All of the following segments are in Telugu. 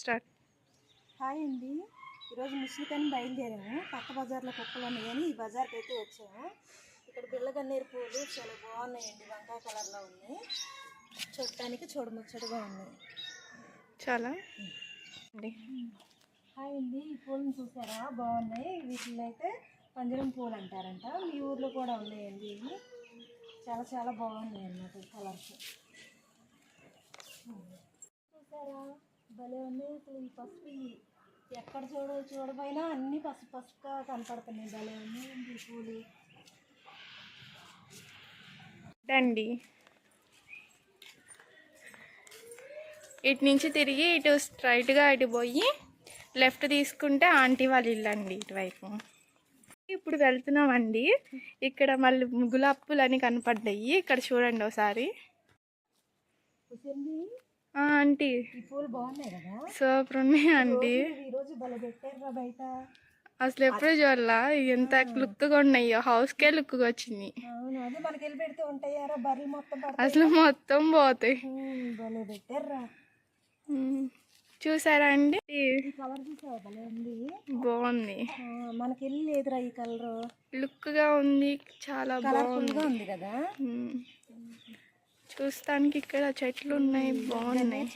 స్టార్ట్. హాయ్ అండి. ఈరోజు మిషన్కని బయలుదేరాము. పక్క బజార్లో కుక్కలు ఉన్నాయని ఈ బజార్కి అయితే వచ్చాము. ఇక్కడ బిల్లగన్నేరు పూలు చాలా బాగున్నాయండి. వంకాయ కలర్లో ఉన్నాయి. చూడటానికి చూడముచ్చటగా ఉన్నాయి. చాలా. అండి. హాయ్ అండి. ఈ పూలను చూసారా? బాగున్నాయి. వీటిని అయితే పంజరం పూలు అంటారంట. మీ ఊర్లో కూడా ఉన్నాయండి ఇవి. చాలా చాలా బాగున్నాయి అన్నమాట కలర్స్. చూసారా? భలే ఉన్నాయి అసలు ఈ పసుపు. ఎక్కడ చూడ చూడబోయినా అన్ని పసుపు పసుపుగా కనపడుతున్నాయి. భలే ఈ పూలు. అండి ఇటు నుంచి తిరిగి ఇటు స్ట్రైట్గా ఇటు పోయి లెఫ్ట్ తీసుకుంటే ఆంటీ వాళ్ళ ఇల్లు అండి ఇటువైపు. ఇప్పుడు వెళ్తున్నామండి. ఇక్కడ మళ్ళీ గులాబ్ అని కనపడ్డాయి. ఇక్కడ చూడండి ఒకసారి. ఆంటీ. సూపర్ ఉన్నాయి ఆంటీ. అసలు ఎప్పుడు చూడాల ఎంత లుక్గా ఉన్నాయో హౌస్కే లుక్గా వచ్చింది. అసలు మొత్తం పోతాయి. చూసారా అండి? బాగుంది. మనకి వెళ్ళి లేదురా ఈ కలర్. లుక్గా ఉంది చాలా బాగుంది. గా కదా. చూస్తానికి ఇక్కడ చెట్లు ఉన్నాయి బాగున్నాయి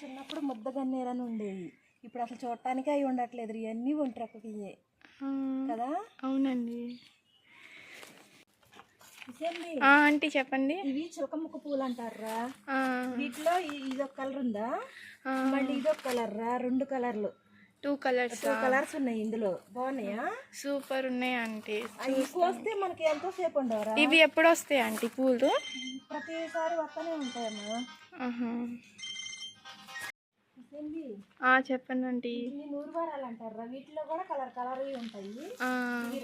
చిన్నప్పుడు ముద్ద గన్నేరని ఉండేవి. ఇప్పుడు అసలు చూడటానికి అవి ఉండట్లేదు ఇవన్నీ ఆ, కదా? అవునండి. ఆంటీ చెప్పండి. ఇవి చిలకముక్క పూలు అంటారా వీటిలో ఇదొక కలర్ ఉందా? మళ్ళీ ఇదొక కలర్ రా రెండు కలర్లు. టూ కలర్స్ టూ కలర్స్ ఉన్నాయి ఇందులో. బాగున్నాయా? సూపర్ ఉన్నాయి ఆంటీ అవి కోస్తే మనకి ఎంతో సేపు ఉండవరా? ఇవి ఎప్పుడు వస్తాయి ఆంటీ పూలు? ప్రతిసారి వస్తూనే ఉంటాయమ్మా. చెప్పండి ఆంటీ నూరు వారాలు అంటారా వీటిలో కూడా కలర్ కలర్ ఉంటాయి.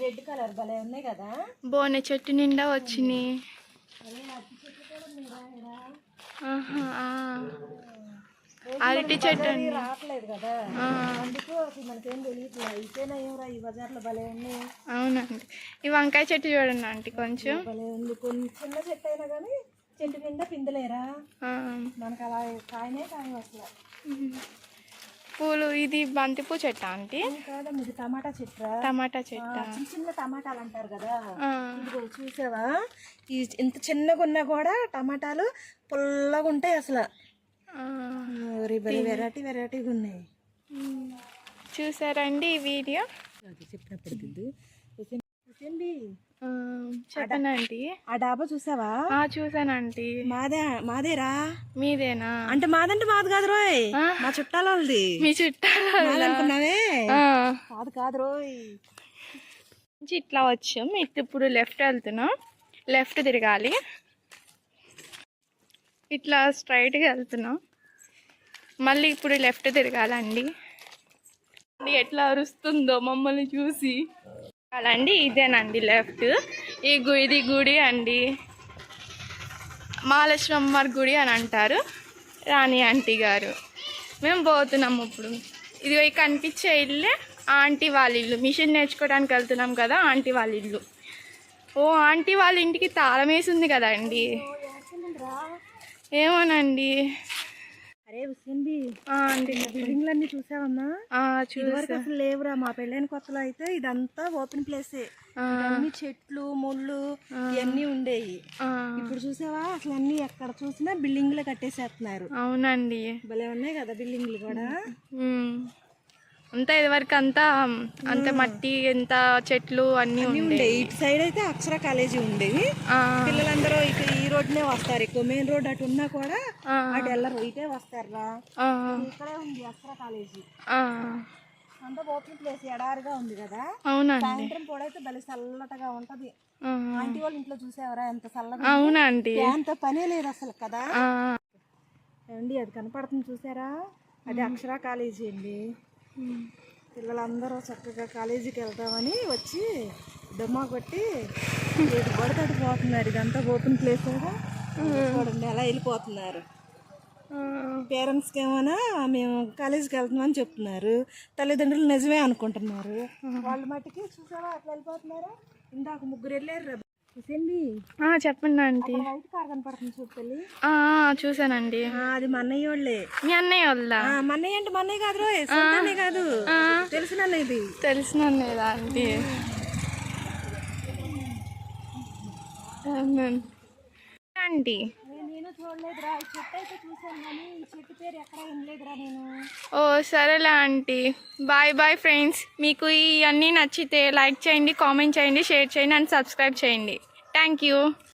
రెడ్ కలర్ భలే ఉన్నాయి కదా? బాగున్నాయి చెట్టు నిండా వచ్చినాయి. ఆహా, అరటి చెట్టు అండి. రావట్లేదు కదా. అందుకు మనకేం తెలియట్లేదు అయితేనే ఏమరా ఈ బజార్లో భలే ఉన్నాయి. అవునండి. ఈ వంకాయ చెట్టు చూడండి ఆంటీ కొంచెం. భలే ఉంది. కొన్ని చిన్న చెట్టు అయినా కానీ చెట్టు నిండా పిందలేరా? మనకు అలా కాయనే కాయ అసలు. పూలు ఇది బంతిపూ చెట్టు ఆంటీ? కాదమ్మ ఇది టమాటా చెట్రా టమాటా చెట్టు. చిన్న చిన్న టమాటాలు అంటారు కదా. ఇదిగో చూసావా? ఈ ఇంత చిన్నగా ఉన్నా కూడా టమాటాలు పుల్లగా ఉంటాయి అసలు. భలే వెరైటీ వెరైటీగా ఉన్నాయి. చూసారండి ఈ వీడియో? చెప్పినప్పుడు చూసండి ఆ, డాబా చూసావా? ఆ, చూసానంటీ మాదే మాదేరా? మీదేనా? అంటే మాదంటే మాది కాదు రోయ్. మా చుట్టాల వాళ్ళది మీ చుట్టాలు మాదనుకున్నావే? ఆ. కాదు కాదు రోయ్. ఇట్లా వచ్చాం. ఇప్పుడు లెఫ్ట్ వెళ్తున్నాం. లెఫ్ట్ తిరగాలి. ఇట్లా స్ట్రైట్గా వెళ్తున్నాం. మళ్ళీ ఇప్పుడు లెఫ్ట్ తిరగాలండి. ఎట్లా అరుస్తుందో మమ్మల్ని చూసి. అలాండి ఇదేనండి లెఫ్ట్ ఈ గు ఇది గుడి అండి. మహాలక్ష్మమ్మ గుడి అని అంటారు. రాణి ఆంటీ గారు. మేము పోతున్నాము ఇప్పుడు. ఇది కనిపించే ఇల్లే ఆంటీ వాళ్ళ ఇల్లు. మిషన్ నేర్చుకోవడానికి వెళ్తున్నాం కదా ఆంటీ వాళ్ళ ఇల్లు. ఓ ఆంటీ వాళ్ళ ఇంటికి తాళం వేసి ఉంది కదా అండి ఏమోనండి. అరే ఉసింది ఆ, ఆంటీ బిల్డింగ్లు అన్ని చూసావమ్మా? ఆ, ఇదివరకు చూసా. అసలు లేవురా మా పెళ్ళైన కొత్తలో అయితే ఇదంతా ఓపెన్ ప్లేసే. అన్ని చెట్లు ముళ్ళు ఇవన్నీ ఉండేవి ఇప్పుడు చూసావా? అసలు అన్ని ఎక్కడ చూసినా బిల్డింగ్లు కట్టేసేస్తున్నారు అవునండి. భలే ఉన్నాయి కదా బిల్డింగ్లు కూడా. అంతా ఇదివరకు అంతా అంత మట్టి ఎంత చెట్లు అన్నీ ఉండే. ఉండేవి. ఇటు సైడ్ అయితే అక్షర కాలేజీ ఉండేవి పిల్లలందరూ ఇటు ఈ రోడ్నే వస్తారు. ఎక్కువ మెయిన్ రోడ్ అటు ఉన్నా కూడా అటు వెళ్ళరు. ఇటే వస్తారా ఇక్కడే ఉంది అక్షర కాలేజీ. అంతా ఓపెన్ ప్లేస్ ఎడారిగా ఉంది కదా. అవునండి. సాయంత్రం అయితే భలే చల్లటగా ఉంటది. ఆంటీ వాళ్ళ ఇంట్లో చూసావరా ఎంత చల్లగా అవునండి. అంత పనే లేదు అసలు కదా. ఏమండి అది కనపడుతుంది చూసారా? అది అక్షర కాలేజీ అండి. పిల్లలందరూ చక్కగా కాలేజీకి వెళ్తామని వచ్చి దమ్మా కొట్టి ఏది పడితే పోతున్నారు. ఇదంతా ఓపెన్ ప్లేస్ కదా. చూడండి అలా వెళ్ళిపోతున్నారు. పేరెంట్స్కి ఏమైనా మేము కాలేజీకి వెళ్తున్నామని చెప్తున్నారు. తల్లిదండ్రులు నిజమే అనుకుంటున్నారు. వాళ్ళ మట్టికి చూసావా అట్లా వెళ్ళిపోతున్నారా? ఇందాక ముగ్గురు వెళ్ళారు చెప్పండి ఆంటీ. చూసానండి అది మా అన్నయ్య వాళ్ళే. మీ అన్నయ్య వల్ల ఆ, మా అన్నయ్య అంటే మా అన్నయ్య కాదు. కాదు తెలిసిన అన్నయ్య ఇది. తెలిసిన లేదా ఆంటీ. ఆంటీ. చూడలేదురా. ఈ చెట్టు అయితే చూసాను కానీ ఈ చెట్టు పేరు ఎక్కడ వినలేదురా నేను. ఓ సరేలే ఆంటీ. బాయ్ బాయ్ ఫ్రెండ్స్ మీకు ఇవన్నీ నచ్చితే లైక్ చేయండి కామెంట్ చేయండి షేర్ చేయండి అండ్ సబ్స్క్రైబ్ చేయండి. Thank you